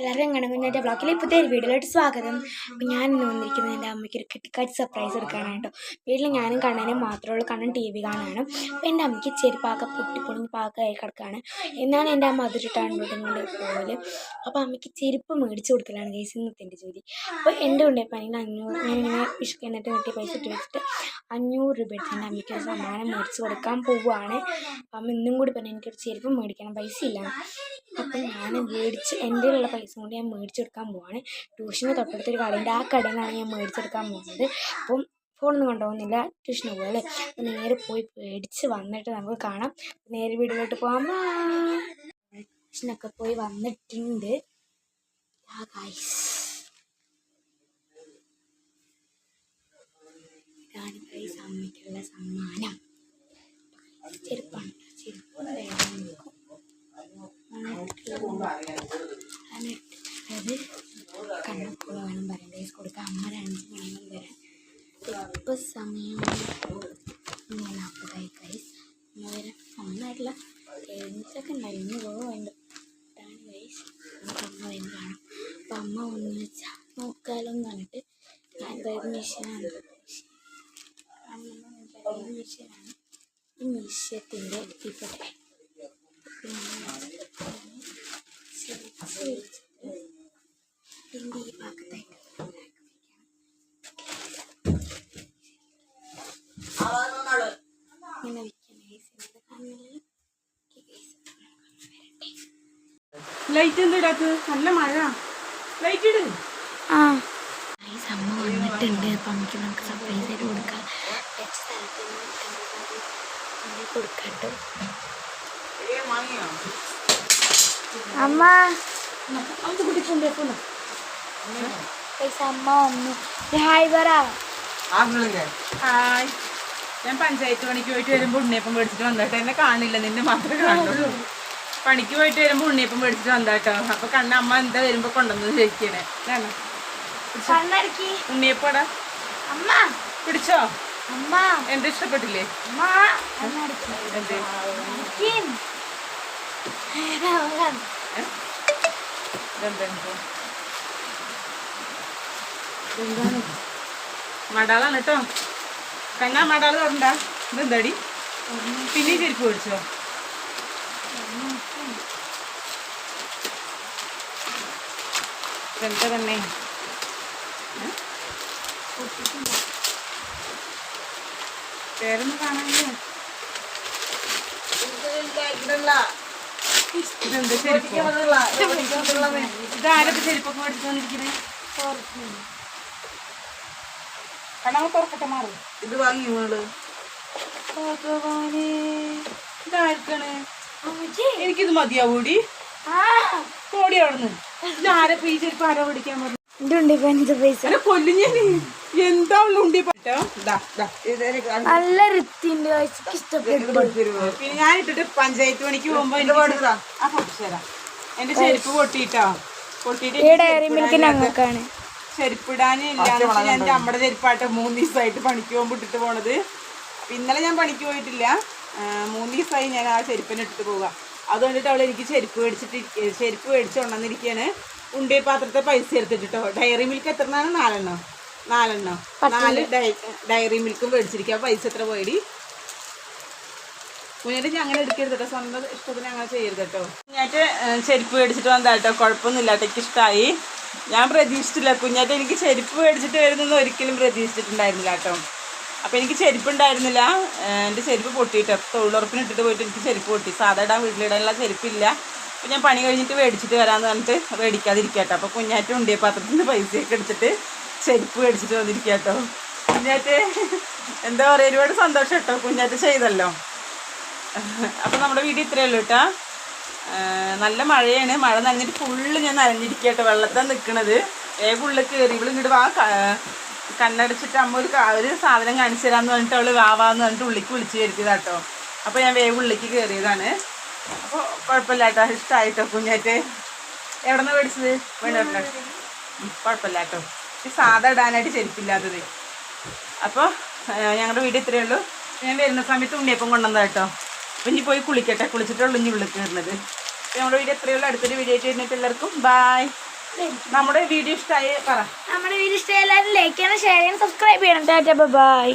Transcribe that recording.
എല്ലാവരും കണങ്ങുന്നതിന്റെ ബ്ലോഗിലെ പുതിയൊരു വീഡിയോയിലോട്ട് സ്വാഗതം. അപ്പം ഞാൻ ഇന്ന് വന്നിരിക്കുന്നത് എന്റെ അമ്മയ്ക്ക് ഒരു കിട്ടിക്കാറ്റ് സർപ്രൈസ് എടുക്കാനായിട്ടോ വീട്ടിൽ ഞാനും കണ്ണനും മാത്രമേ ഉള്ളൂ. കണ്ണൻ ടി വി കാണാനും അപ്പം എന്റെ അമ്മയ്ക്ക് ചെരുപ്പാക്ക പൊട്ടിപ്പൊളിഞ്ഞ് പാകമായി കിടക്കുകയാണ് എന്നാണ് എന്റെ അമ്മ അതിരിട്ടാണ് കൊണ്ട് പോകൽ അപ്പോൾ അമ്മയ്ക്ക് ചെരുപ്പ് മേടിച്ചു കൊടുക്കലാണ് കേസ് ഇന്നത്തെ എന്റെ ജോലി. അപ്പോൾ എന്റെ കൊണ്ടുപോയപ്പോൾ അഞ്ഞൂറ് ഞാനിങ്ങനെ വിഷുക്ക് എന്നിട്ട് കിട്ടിയ പൈസ ഇട്ട് വെച്ചിട്ട് അഞ്ഞൂറ് രൂപ തന്നെ അമ്മയ്ക്ക് ഒരു സമ്മാനം മേടിച്ച് കൊടുക്കാൻ പോവുകയാണ് അപ്പം അമ്മ ഇന്നും കൂടി പറഞ്ഞു എനിക്കൊരു ചെരുപ്പ് മേടിക്കണം. പൈസ ഇല്ല. അപ്പം ഞാൻ മേടിച്ച് എന്റെ ഉള്ള പൈസ കൊണ്ട് ഞാൻ മേടിച്ചെടുക്കാൻ പോവാണ്. ട്യൂഷന് തൊട്ടടുത്തൊരു കടയുണ്ട്. ആ കടയിൽ നിന്നാണ് ഞാൻ മേടിച്ചെടുക്കാൻ പോകുന്നത് അപ്പം ഫോണൊന്നും കൊണ്ടുപോകുന്നില്ല. ട്യൂഷന് പോലെ അപ്പം നേരെ പോയി മേടിച്ച് വന്നിട്ട് നമുക്ക് കാണാം. നേരെ വീട്ടിലോട്ട് പോകാം ട്യൂഷനൊക്കെ പോയി വന്നിട്ടുണ്ട്. ആ ഗൈസ് ഇതാണ് ഗൈസ് അമ്മയ്ക്കുള്ള സമ്മാനം. ചെരുപ്പാണ് ചെരുപ്പ് വേണം. നോക്കും അത് കണ്ണപ്പോൾ വേണം പറയാം ഡേയ്സ് കൊടുക്കുക അമ്മ രണ്ട് മണികൾ വരാൻ ഇപ്പം സമയം നാൽപ്പതായി കൈസ് അമ്മ വരാൻ ഒന്നായിട്ടില്ല എഴുന്നൂറ്റൊക്കെ ഉണ്ടായിരുന്നു പോകുന്നുണ്ട് അതാണ് കൈസ് നമുക്ക് അമ്മ വരുന്ന അപ്പം അമ്മ ഒന്ന് വെച്ചാൽ നോക്കാലോ എന്ന് പറഞ്ഞിട്ട് ഞാൻ ഇതായത് മെഷീനാണ് ഈ മെഷീനത്തിന്റെ ഇവിടെ പിന്നെ ഈ ഭാഗത്തേക്ക് ഇങ്ങനെ ലൈറ്റ് എന്താ ഇടാത്തത്? നല്ല മഴ. ലൈറ്റ് ഇട്. ആ. അമ്മ വന്നിട്ടുണ്ട്. അപ്പൊ അമ്മയ്ക്ക് നമുക്ക് സർപ്രൈസ് ആയിട്ട് കൊടുക്കാം. വെച്ച സ്ഥലത്ത് നിന്ന് കൊടുക്കട്ടോ. അമ്മ. അത് കുടിക്കൊണ്ട് എപ്പോഴും ഗൈസ് അമ്മ വന്നു. ഹായ് പറ. ഹായ്. ഞാൻ പഞ്ചായത്ത് പണിക്ക് പോയിട്ട് വരുമ്പോ ഉണ്ണിയപ്പം മേടിച്ചിട്ട് വന്നിട്ട്. എന്നെ കാണില്ല നിന്നെ മാത്രമേ കാണുള്ളൂ. പണിക്ക് പോയിട്ട് വരുമ്പോ ഉണ്ണിയപ്പം മേടിച്ചിട്ട് വന്നാട്ടോ. അപ്പൊ കണ്ണ അമ്മ എന്താ വരുമ്പോ കൊണ്ടുവന്നത് ചോദിക്കണേ. ഉണ്ണിയപ്പടാ അമ്മ. പിടിച്ചോ? എന്ത് ഇഷ്ടപ്പെട്ടില്ലേ? മടാളാണ് കേട്ടോ. കണ്ണാ മടാൾ തുറണ്ട ഇതെന്താടി? പിന്നെ ചെരുപ്പ് മേടിച്ചോ. എന്താ തന്നെ? ഏ? പേരൊന്നും കാണാനില്ല? ഇതെന്താ ചെരുപ്പ് ഇതാരൊക്കെ ചെരുപ്പൊക്കെ മേടിച്ചു വന്നിരിക്കുന്നത് കണ്ണാമ തുറക്കട്ടെ മാറും. ഇത് വാങ്ങി നിങ്ങൾ ഭഗവാനേ ഇതാർക്കാണ്? അമ്മച്ചി. എനിക്കിത് മതിയാവൂടി? കോടി അവിടുന്ന്. ഇതാരപ്പോ ഈ ചെരുപ്പ് ആരോ പിടിക്കാൻ പറഞ്ഞു ഇതുണ്ട് എന്താ ഉണ്ടി പറ്റോ ദാ ദാ ഇത് നല്ല വൃത്തിയുണ്ട് പിന്നെ ഞാൻ ഇട്ടിട്ട് പഞ്ചായത്ത് പണിക്ക് പോകുമ്പോ ആ പൊട്ടിച്ചു തരാം. എന്റെ ചെരുപ്പ് പൊട്ടിട്ടോ പൊട്ടിട്ട് ചെരുപ്പിടാനില്ല ഞാൻ എന്റെ അമ്മയുടെ ചെരുപ്പായിട്ട് മൂന്ന് ദിവസമായിട്ട് പണിക്ക് പോകുമ്പോ ഇട്ടിട്ട് പോണത്. ഇന്നലെ ഞാൻ പണിക്ക് പോയിട്ടില്ല. മൂന്ന് ദിവസമായി ഞാൻ ആ ചെരുപ്പിനെ ഇട്ടിട്ട് പോവുക. അതുകൊണ്ടിട്ട് അവൾ എനിക്ക് ചെരുപ്പ് മേടിച്ചിട്ട് ചെരുപ്പ് മേടിച്ച് കൊണ്ടുവന്നിരിക്കുകയാണ് ഉണ്ടിയ പാത്രത്തെ പൈസ എടുത്തിട്ടോ ഡയറി മിൽക്ക് എത്ര നാലെണ്ണോ? നാലെണ്ണോ? നാല് ഡയ- ഡയറി മിൽക്കും മേടിച്ചിരിക്കുക പൈസ എത്ര പോയി മുന്നേറ്റ് അങ്ങനെ എടുക്കരുത് കേട്ടോ സ്വന്തം ഇഷ്ടത്തിന് അങ്ങനെ ചെയ്യരുത് കേട്ടോ കുഞ്ഞാറ്റ് ചെരുപ്പ് മേടിച്ചിട്ട് വന്നതാ കേട്ടോ കുഴപ്പമൊന്നുമില്ല. കേട്ടോ എനിക്ക് ഇഷ്ടമായി ഞാൻ പ്രതീക്ഷിച്ചില്ല. കുഞ്ഞാറ്റ് എനിക്ക് ചെരുപ്പ് മേടിച്ചിട്ട് വരുന്നൊന്നും ഒരിക്കലും പ്രതീക്ഷിച്ചിട്ടുണ്ടായിരുന്നില്ല കേട്ടോ അപ്പോൾ എനിക്ക് ചെരുപ്പ് ഉണ്ടായിരുന്നില്ല എന്റെ ചെരുപ്പ് പൊട്ടിയിട്ടോ തൊഴിലുറപ്പിന് ഇട്ടിട്ട് പോയിട്ട് എനിക്ക് ചെരുപ്പ് പൊട്ടി. സാധാ ഇടാൻ വീട്ടിലിടാനുള്ള ചെരുപ്പില്ല. അപ്പോൾ ഞാൻ പണി കഴിഞ്ഞിട്ട് മേടിച്ചിട്ട് വരാമെന്ന് പറഞ്ഞിട്ട് മേടിക്കാതിരിക്കാം കേട്ടോ അപ്പോൾ കുഞ്ഞാറ്റ് ഉണ്ടിയ പാത്രത്തിൽ നിന്ന് പൈസയൊക്കെ എടുത്തിട്ട് ചെരുപ്പ് മേടിച്ചിട്ട് വന്നിരിക്കുക കേട്ടോ കുഞ്ഞാറ്റ് എന്താ പറയുക ഒരുപാട് സന്തോഷം കേട്ടോ കുഞ്ഞാറ്റ് ചെയ്തല്ലോ. അപ്പം നമ്മുടെ വീട് ഇത്രയേ ഉള്ളൂ കേട്ടോ നല്ല മഴയാണ്. മഴ നനഞ്ഞിട്ട് ഫുള്ള് ഞാൻ നനഞ്ഞിരിക്കട്ടോ വെള്ളത്താൽ നിൽക്കണത് വേഗം ഉള്ളിൽ കയറി ഇവിടെ ഇങ്ങോട്ട് വാ കണ്ണടച്ചിട്ട് അമ്മ ഒരു ഒരു സാധനം കാണിച്ചു തരാമെന്ന് പറഞ്ഞിട്ട് അവൾ വാവാന്ന് പറഞ്ഞിട്ട് ഉള്ളിക്ക് വിളിച്ച് കേട്ടോ അപ്പോൾ ഞാൻ വേഗം ഉള്ളിക്ക് കയറിയതാണ് അപ്പോൾ കുഴപ്പമില്ല കേട്ടോ ഇഷ്ടമായിട്ടോ കുഞ്ഞാറ്റ്. എവിടെ നിന്ന് മേടിച്ചത് വേണ്ട കുഴപ്പമില്ല കേട്ടോ സാധാ ഇടാനായിട്ട് ചെരുപ്പില്ലാത്തത്. അപ്പോൾ ഞങ്ങളുടെ വീട് ഇത്രയേ ഉള്ളൂ. ഞാൻ വരുന്ന സമയത്ത് ഉണ്ണിയപ്പം കൊണ്ടുവന്നതാ കേട്ടോ അപ്പം ഇനി പോയി കുളിക്കട്ടെ. കുളിച്ചിട്ടുള്ളൂ ഇനി ഉള്ളിൽ കയറുന്നത് അപ്പോൾ ഞങ്ങളുടെ വീട് എത്രയേ ഉള്ളൂ. അടുത്തൊരു വീഡിയോ ആയിട്ട് വരുന്നിട്ട് എല്ലാവർക്കും ബായ് നമ്മുടെ വീഡിയോ ഇഷ്ടമായി പറ. നമ്മുടെ വീഡിയോ ഇഷ്ടമായി എല്ലാവരും ലൈക്ക് ചെയ്യണം ഷെയർ ചെയ്യണം സബ്സ്ക്രൈബ് ചെയ്യണം. ടാറ്റ ബൈ